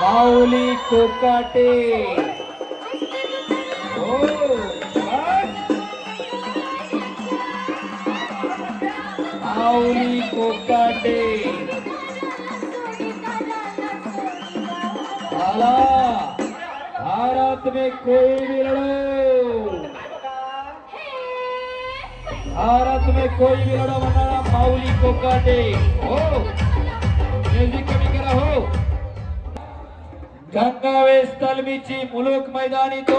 माऊली कोकाटे हो बस. माऊली कोकाटे आला भारत में कोई भी लड़ो। भारत में कोई भी लड़ो म्हणणारा माऊली कोकाटे हो म्यूजिक कमी करा हो। गंगावेस तालमीची मुलुक मैदानी तो.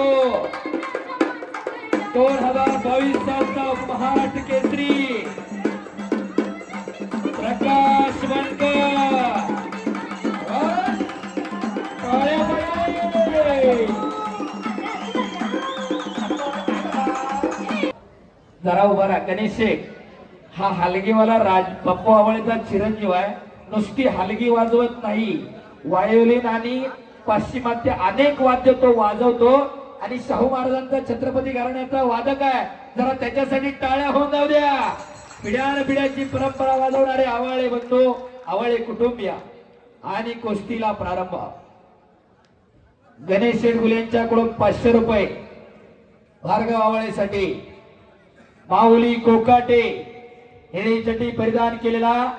दोन हजार बावीस सालचा महाराष्ट्र केसरी. प्रकाश बनकर जरा उभा राहा. गणेश शेख हा हलगीवाला राज पप्पू आवळेचा चिरंजीव आहे. नुसती हलगी वाजवत नाही. वायोलिन आणि पाश्चिमात्य अनेक वाद्य तो वाजवतो. आणि शाहू महाराजांचा छत्रपती घराण्याचा वादक आहे. जरा त्याच्यासाठी टाळ्या होऊन जाऊ द्या. पिढ्यान पिढ्याची परंपरा वाजवणारे आवाळे बंधू आवाळे कुटुंबीय. आणि कुस्तीला प्रारंभ. गणेश शेडगुलेंच्याकडून पाचशे रुपये. भार्गव आवाळेसाठी. माऊली कोकाटे. हे चटी परिधान केलेला.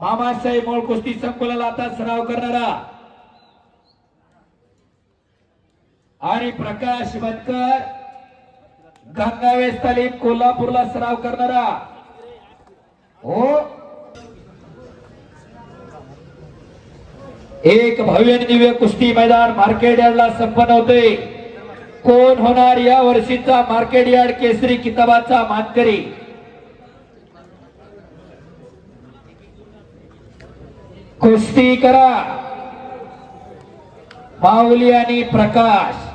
मामासाहेब मूळ कुस्ती संकुलाला आता सराव करणारा. आणि प्रकाश बनकर गंगावेस तालीम कोल्हापूरला सराव करणारा. हो. एक भव्य दिव्य कुस्ती मैदान मार्केट यार्डला संपन्न होते. कोण होणार या वर्षीचा मार्केट यार्ड केसरी किताबाचा मानकरी? कुस्ती करा. माऊली आणि प्रकाश.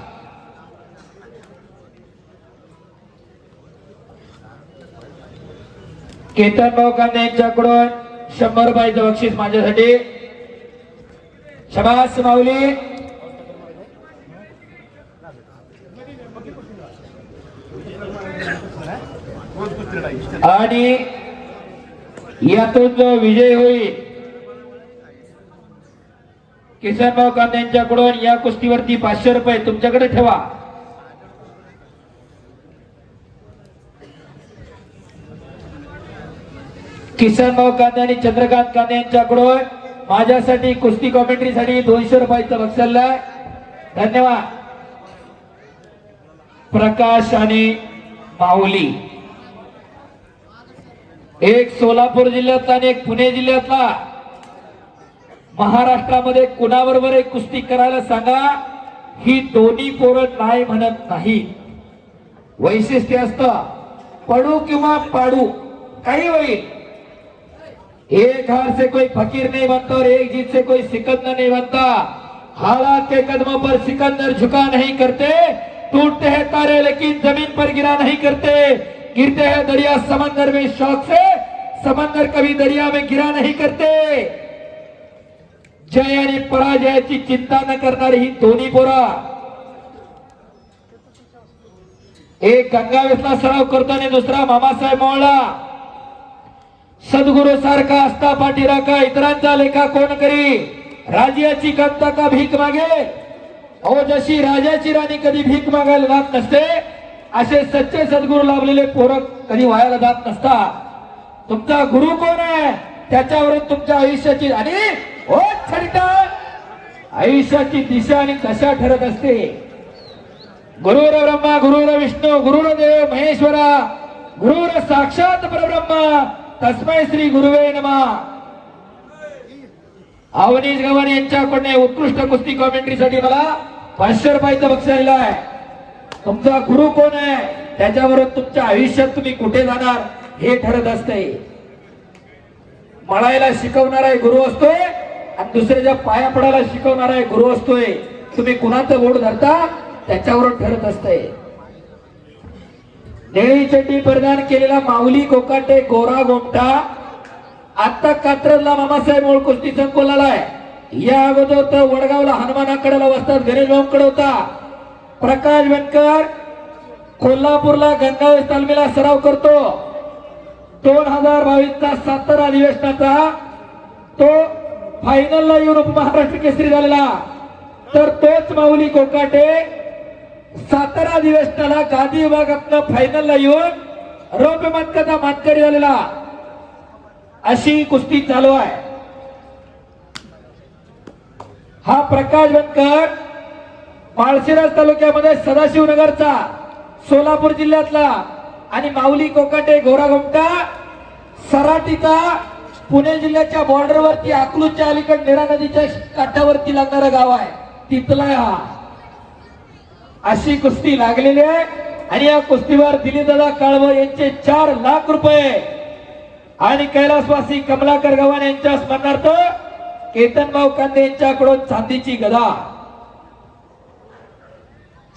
केतन भाऊ कांदे यांच्याकडून शंभर रुपयाचं बक्षीस माझ्यासाठी. शबास माऊली. आणि यातून जो विजय होईल किसनभाऊ कांदे यांच्याकडून या कुस्तीवरती पाचशे रुपये तुमच्याकडे ठेवा. किसनभाऊ कांदे आणि चंद्रकांत कांदे यांच्याकडून माझ्यासाठी कुस्ती कॉमेंट्रीसाठी दोनशे रुपयाचं बक्षल धन्यवाद. प्रकाश आणि माऊली. एक सोलापूर जिल्ह्यातला आणि एक पुणे जिल्ह्यातला. महाराष्ट्रामध्ये कुणाबरोबर एक कुस्ती करायला सांगा? ही दोन्ही पोरं नाही म्हणत नाही. वैशिष्ट्य असतं पडू किंवा पाडू काही होईल. एक हार से कोई फकीर नहीं बनता और एक जीत से कोई सिकंदर नहीं बनता। हालात के कदमों पर सिकंदर झुका नहीं करते, टूटते हैं तारे, लेकिन ज़मीन पर गिरा नहीं करते। गिरते हैं दरिया समंदर में शौक से, समंदर कभी दरिया में गिरा नहीं करते। जय आणि पराजयाची चिंता न करणारी ही दोन्ही पोरा एक गंगावेसला सराव करतो आणि दुसरा मामासाहेब मोहळा सद्गुरु सारखा असता पाठीरा का इतरांचा लेखा कोण करी? राजाची कांता का भीक मागे? अहो जशी राजाची राणी कधी भीक मागायला जात नसते असे सच्चे सद्गुरू लाभलेले पोरक कधी व्हायला जात नसता. तुमचा गुरु कोण आहे? त्याच्यावरून तुमच्या आयुष्याची आणि हो छरिता आयुष्याची दिशा आणि दशा ठरत असते? गुरुर ब्रह्मा गुरुर विष्णू गुरुर देव महेश्वरा गुरुर साक्षात परब्रह्मा तस्मै श्री गुरुवे नमा. अवनीश गव्हाण यांच्याकडून उत्कृष्ट कुस्ती कॉमेंट्रीसाठी मला पाचशे रुपयाचं बक्षीस आहे. तुमचा गुरु कोण आहे? त्याच्यावरून तुमच्या आयुष्यात तुम्ही कुठे जाणार हे ठरत असते. मळायला शिकवणारा गुरु असतोय आणि दुसऱ्याच्या पाया पडायला शिकवणारा गुरु असतोय. तुम्ही कुणाचं बोट धरता? त्याच्यावरून ठरत असतंय निळी चड्डी परिधान केलेला माऊली कोकाटे गोरा गोमटा आता कात्रजला मामासाहेब मूळ कुस्ती संकुलाला आहे. या अगोदर तर वडगावला हनुमानाकडेला वसतात गणेश भाऊकडे होता. प्रकाश बनकर कोल्हापूरला गंगावेश तालमीला सराव करतो. दोन हजार बावीसचा सातारा अधिवेशनाचा तो फायनलला येऊन महाराष्ट्र केसरी झालेला. तर तोच माऊली कोकाटे सातारा अधिवेशनाला गादी विभागातनं फायनलला येऊन रौप्य मातकाचा मानकरी झालेला अशी कुस्ती चालू आहे. हा प्रकाश बनकर माळशिरस तालुक्यामध्ये सदाशिवनगरचा सोलापूर जिल्ह्यातला आणि माऊली कोकाटे गोरागोमटा सराटीचा पुणे जिल्ह्याच्या बॉर्डरवरती अकलूजच्या अलीकड नेरा नदीच्या काठावरती लागणारं गाव आहे. तिथला आहे हा. अशी कुस्ती लागलेली आहे. आणि या कुस्तीवर दिलीदादा काळव यांचे चार लाख रुपये. आणि कैलासवासी कमलाकर गव्हाण यांच्या स्मरणार्थ केतनभाऊ कांदे यांच्याकडून चांदीची गदा.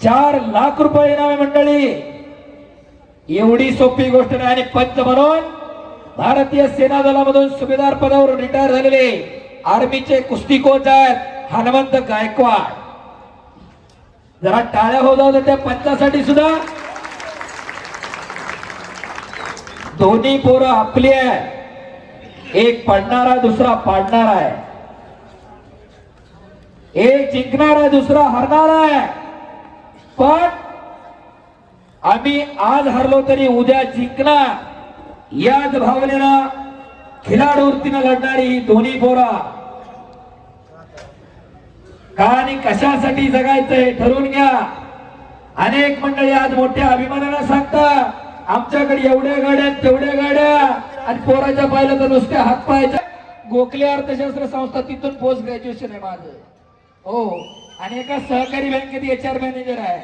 चार लाख रुपये इनामे मंडळी. एवढी सोपी गोष्ट नाही. आणि पंच म्हणून भारतीय सेना दलामधून सुभेदार पदावरून रिटायर झालेले आर्मीचे कुस्ती कोच आहेत हनुमंत गायकवाड. जरा टाळ्या हो जाऊ त्या पंचासाठी सुद्धा. दोन्ही पोरं आपली आहे. एक पडणारा दुसरा पाडणार आहे. एक जिंकणार आहे दुसरा हरणार आहे. पण आम्ही आज हरलो तरी उद्या जिंकणार. याच भावनेला खिलाडूवृत्तीनं लढणारी ही दोन्ही पोरा. का आणि कशासाठी जगायचं हे ठरवून घ्या. अनेक मंडळी आज मोठ्या अभिमानानं सांगता आमच्याकडे एवढ्या गाड्या तेवढ्या गाड्या. आणि पोराच्या पाहिलं तर नुसत्या हात पायाच्या गोखले अर्थशास्त्र संस्था तिथून पोस्ट ग्रॅज्युएशन आहे माझं. हो आणि एका सहकारी बँकेत एच आर मॅनेजर आहे.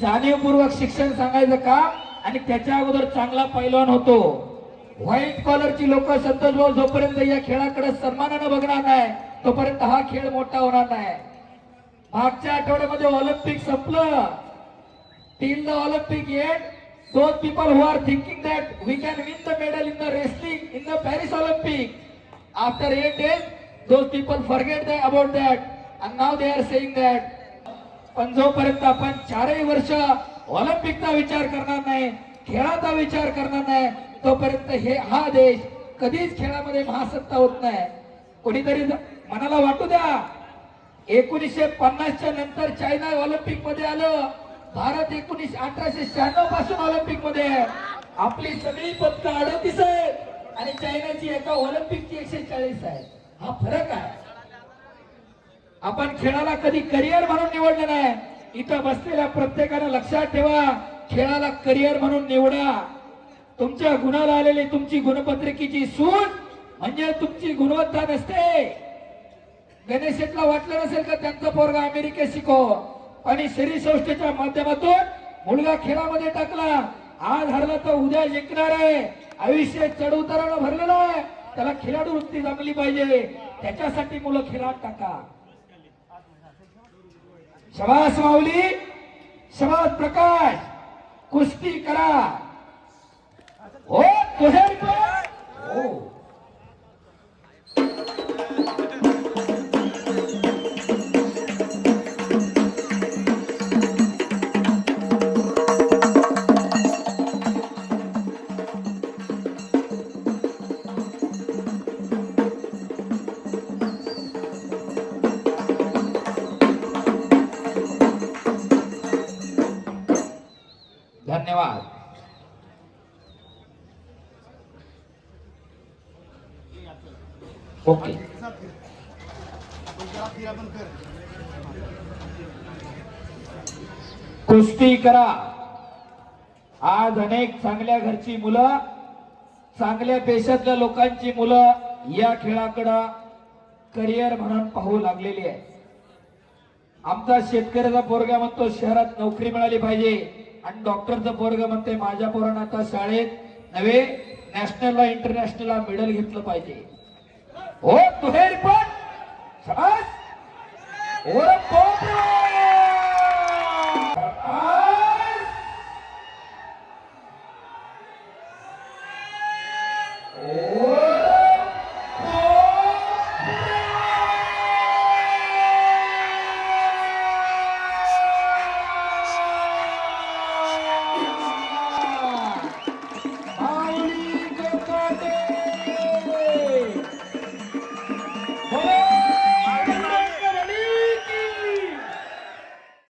जाणीवपूर्वक शिक्षण सांगायचं का? आणि त्याच्या अगोदर चांगला पैलवान होतो. व्हाईट कॉलरची लोक संतोष भाऊ जोपर्यंत या खेळाकडे सन्मानानं बघणार नाही तोपर्यंत हा खेळ मोठा होणार नाही. मागच्या आठवड्यामध्ये ऑलिम्पिक संपलं. टिल द ऑलिम्पिक येट दोन people who are thinking that we can win the medal in the wrestling in the Paris Olympic after eight days दोन people forget that about that and now they are saying that पण जोपर्यंत आपण चारही वर्ष ऑलिम्पिकचा विचार करणार नाही खेळाचा विचार करणार नाही तोपर्यंत हे हा देश कधीच खेळामध्ये महासत्ता होत नाही. कोणीतरी मनाला वाटू द्या. एकोणीसशे पन्नासच्या नंतर चायना ऑलिम्पिकमध्ये आलं. भारत एकोणीसशे अठराशे शहाण्णवपासून ऑलिम्पिकमध्ये आहे. आपली सगळी फक्त अडतीस आहे आणि चायनाची एका ऑलिम्पिकची एकशे चाळीस आहे हा फरक आहे. आपण खेळाला कधी करिअर म्हणून निवडलं नाही. इथं बसलेल्या प्रत्येकानं लक्षात ठेवा. खेळाला करिअर म्हणून निवडा. तुमच्या गुणाला आलेली तुमची गुणपत्रिकेची सूट म्हणजे तुमची गुणवत्ता नसते. गणेशला वाटलं नसेल का त्यांचा पोरगा अमेरिकेत शिको? आणि शरीर संस्थेच्या माध्यमातून मुलगा खेळामध्ये टाकला. आज हरला तर उद्या जिंकणार आहे. आयुष्य चढउतारानं भरलेलं आहे. त्याला खेळाडू वृत्ती जमली पाहिजे. त्याच्यासाठी मुलं खेळात टाका. शबास माऊली शबास प्रकाश कुस्ती करा. हो तुझे धन्यवाद. ओके. कुस्ती करा. आज अनेक चांगल्या घरची मुलं चांगल्या पेशातल्या लोकांची मुलं या खेळाकडं करिअर म्हणून पाहू लागलेली आहे आमचा शेतकऱ्याचा पोरगा म्हणतो शहरात नोकरी मिळाली पाहिजे. आणि डॉक्टरचा पोरगा म्हणते माझ्या पोरानं आता शाळेत नव्हे नॅशनलला इंटरनॅशनलला मेडल घेतलं पाहिजे. हो तुहे रिपोर्ट शाबास ओरं पोपरे!